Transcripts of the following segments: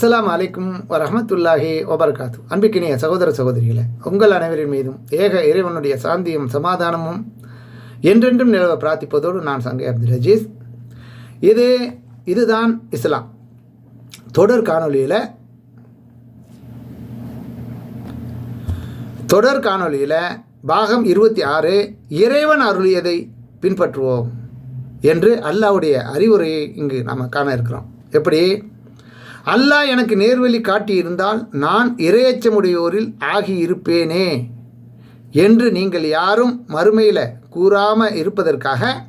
அஸ்லாம் அலைக்கும் வரமத்துல்லாஹி ஒபர்காத்து அன்பிக்கினிய சகோதர சகோதரிகளே உங்கள் அனைவரின் மீதும் ஏக இறைவனுடைய சாந்தியும் சமாதானமும் என்றென்றும் நிலவ பிரார்த்திப்பதோடு நான் சங்கை அப்துல் அஜீஸ். இது இதுதான் இஸ்லாம். தொடர் காணொளியில் தொடர் காணொளியில் பாகம் இருபத்தி ஆறு இறைவன் அருளியதை பின்பற்றுவோம் என்று அல்லாவுடைய அறிவுரையை இங்கு நாம் காண இருக்கிறோம். எப்படி? அல்லாஹ் எனக்கு நேர்வழி காட்டியிருந்தால் நான் இரையச்சமுடையோரில் ஆகியிருப்பேனே என்று நீங்கள் யாரும் மறுமையில் கூறாமல் இருப்பதற்காக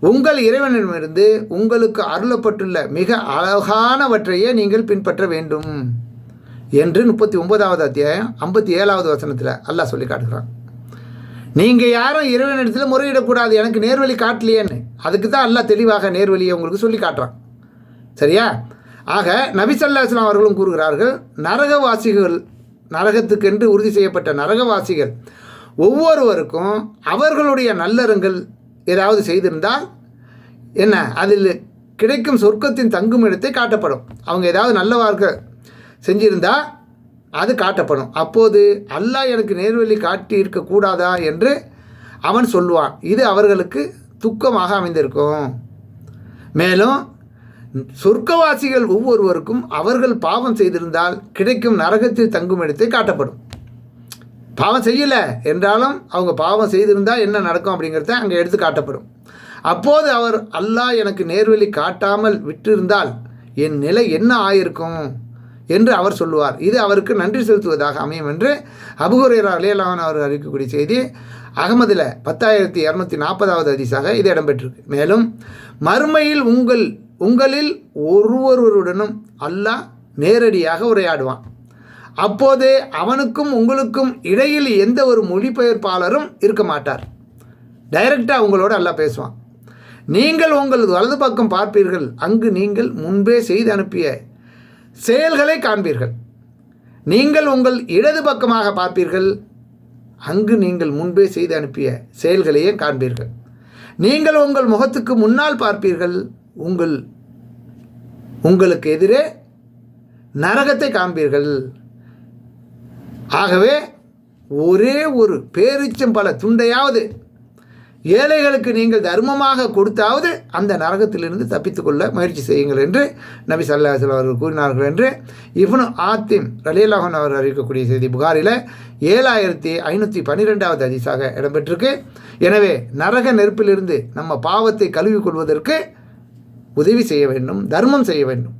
உங்கள் இறைவனிடமிருந்து உங்களுக்கு அருளப்பட்டுள்ள மிக அழகானவற்றையே நீங்கள் பின்பற்ற வேண்டும் என்று முப்பத்தி ஒன்பதாவது அத்தியாயம் ஐம்பத்தி ஏழாவது வசனத்தில் அல்லாஹ் சொல்லி காட்டுகிறான். நீங்கள் யாரும் இறைவனிடத்தில் முறையிடக்கூடாது எனக்கு நேர்வழி காட்டலையேன்னு. அதுக்கு தான் அல்லாஹ் தெளிவாக நேர்வழியை உங்களுக்கு சொல்லி காட்டுறான். சரியா? ஆக நபிசல்லாஸ்லாம் அவர்களும் கூறுகிறார்கள் நரகவாசிகள் நரகத்துக்கென்று உறுதி செய்யப்பட்ட நரகவாசிகள் ஒவ்வொருவருக்கும் அவர்களுடைய நல்லறங்கள் ஏதாவது செய்திருந்தால் என்ன? அதில் கிடைக்கும் சொர்க்கத்தின் தங்கும் இடத்தை காட்டப்படும். அவங்க ஏதாவது நல்ல வார்க்க செஞ்சிருந்தால் அது காட்டப்படும். அப்போது அல்லாஹ் எனக்கு நேர்வழி காட்டி இருக்கக்கூடாதா என்று அவன் சொல்லுவான். இது அவர்களுக்கு துக்கமாக அமைந்திருக்கும். மேலும் சொர்க்கவாசிகள் ஒவ்வொருவருக்கும் அவர்கள் பாவம் செய்திருந்தால் கிடைக்கும் நரகத்தில் தங்கும் இடத்தை காட்டப்படும். பாவம் செய்யலை என்றாலும் அவங்க பாவம் செய்திருந்தால் என்ன நடக்கும் அப்படிங்கிறத அங்கே எடுத்து காட்டப்படும். அப்போது அவர் அல்லாஹ் எனக்கு நேர்வழி காட்டாமல் விட்டிருந்தால் என் நிலை என்ன ஆயிருக்கும்? என்று அவர் சொல்லுவார். இது அவருக்கு நன்றி செலுத்துவதாக அமையும் என்று அபுகுரேரா அலையலான் அவர் அறிவிக்கக்கூடிய செய்தி அகமதில் பத்தாயிரத்தி இரநூத்தி நாற்பதாவது அதிசாக இது இடம்பெற்றிருக்கு. மேலும் மறுமையில் உங்கள் உங்களில் ஒருவருடனும் அல்லாஹ் நேரடியாக உரையாடுவான். அப்போது அவனுக்கும் உங்களுக்கும் இடையில் எந்த ஒரு மொழிபெயர்ப்பாளரும் இருக்க மாட்டார். டைரக்டாக உங்களோட அல்லாஹ் பேசுவான். நீங்கள் உங்களது வலது பக்கம் பார்ப்பீர்கள். அங்கு நீங்கள் முன்பே செய்து அனுப்பிய செயல்களை காண்பீர்கள். நீங்கள் உங்கள் இடது பக்கமாக பார்ப்பீர்கள். அங்கு நீங்கள் முன்பே செய்து அனுப்பிய செயல்களையே காண்பீர்கள். நீங்கள் உங்கள் முகத்துக்கு முன்னால் பார்ப்பீர்கள். உங்கள் உங்களுக்கு எதிரே நரகத்தை காண்பீர்கள். ஆகவே ஒரே ஒரு பேரிச்சம் பல துண்டையாவது ஏழைகளுக்கு நீங்கள் தர்மமாக கொடுத்தாவது அந்த நரகத்திலிருந்து தப்பித்துக்கொள்ள முயற்சி செய்யுங்கள் என்று நபி சல்லாஹல் அவர்கள் கூறினார்கள் என்று இவனு ஆத்திம் ரலீலாஹன் அவர் அறிவிக்கக்கூடிய செய்தி புகாரில் ஏழாயிரத்தி ஐநூற்றி பன்னிரெண்டாவது அதிசாக இடம்பெற்றிருக்கு. எனவே நரக நெருப்பிலிருந்து நம்ம பாவத்தை கழுவி கொள்வதற்கு உதவி செய்ய வேண்டும் தர்மம் செய்ய வேண்டும்.